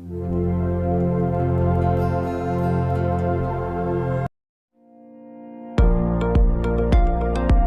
you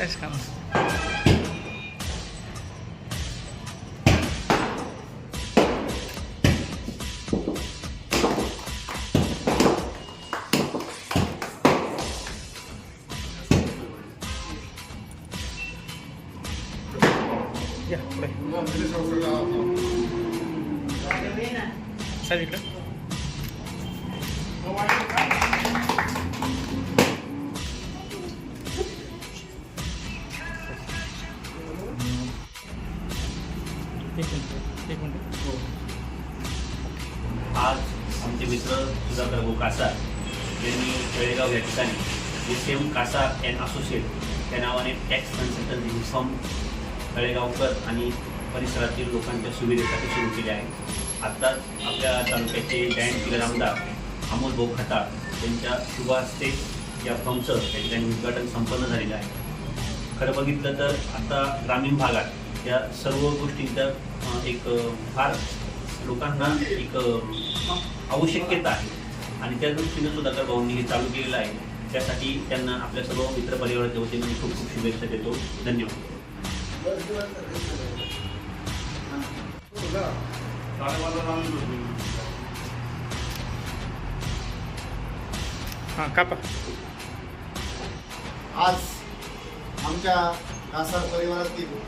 त्याच काम या पुढे सर इकडे एक मिनिट एक मिनिट. हो. आज आमचे मित्र सुधाकर भाऊ कासार यांनी तळेगाव या ठिकाणी जे सेम कासार अँड असोसिएट या नावाने टॅक्स कन्सल्टन्सी फर्म तळेगावकर आणि परिसरातील लोकांच्या सुविधेसाठी सुरू केले आहे. आत्ताच आपल्या तालुक्याचे जयंत किलर आमदार अमोल भाऊ खताळ यांच्या शुभ हस्ते या फर्मचं त्या ठिकाणी उद्घाटन संपन्न झालेलं आहे. खरं बघितलं तर आता ग्रामीण भागात या सर्व गोष्टींचा एक फार लोकांना एक आवश्यकता आहे. आणि त्या दृष्टीनं सुधाकर भाऊंनी हे चालू केलेलं आहे. त्यासाठी त्यांना आपल्या सर्व मित्रपरिवाराच्या वतीने मी खूप खूप शुभेच्छा देतो. धन्यवाद. हां कापा. आज आमच्या कासार परिवारातील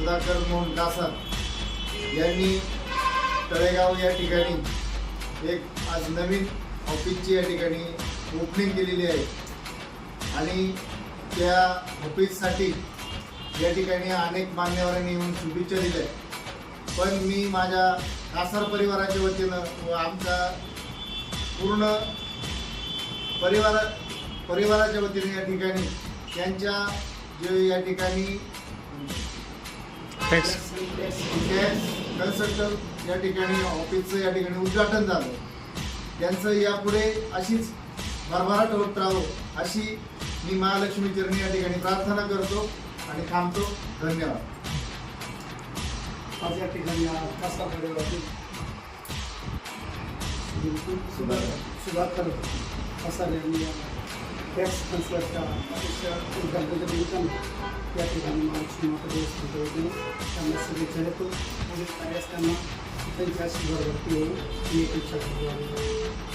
सुधाकर मोहन कासार यांनी तळेगाव या ठिकाणी एक आज नवीन ऑफिसची या ठिकाणी ओपनिंग केलेली आहे. आणि त्या ऑफिससाठी या ठिकाणी अनेक मान्यवरांनी येऊन शुभेच्छा दिल्या. पण मी माझ्या कासार परिवाराच्या वतीनं व आमचा पूर्ण परिवार परिवाराच्या वतीने या ठिकाणी त्यांच्या जे या ठिकाणी टॅक्स कन्सल्टंट या ठिकाणी ऑफिसचं या ठिकाणी उद्घाटन झालं. त्यांचं यापुढे अशीच भरभराट होत राहो अशी मी महालक्ष्मी चरणी या ठिकाणी प्रार्थना करतो आणि थांबतो. धन्यवाद. आज या ठिकाणी कासा परिवारातील सुधाकर. सुधाकर कसार यांनी टॅक्स कन्सलरच्या उद्घाटनाच्या निमित्तानं या ठिकाणी महालक्ष्मी त्यांना शुभेच्छा देतो पुढील कार्यास त्यांना त्यांची अशी भरभरती होईल ही एक इच्छा करतो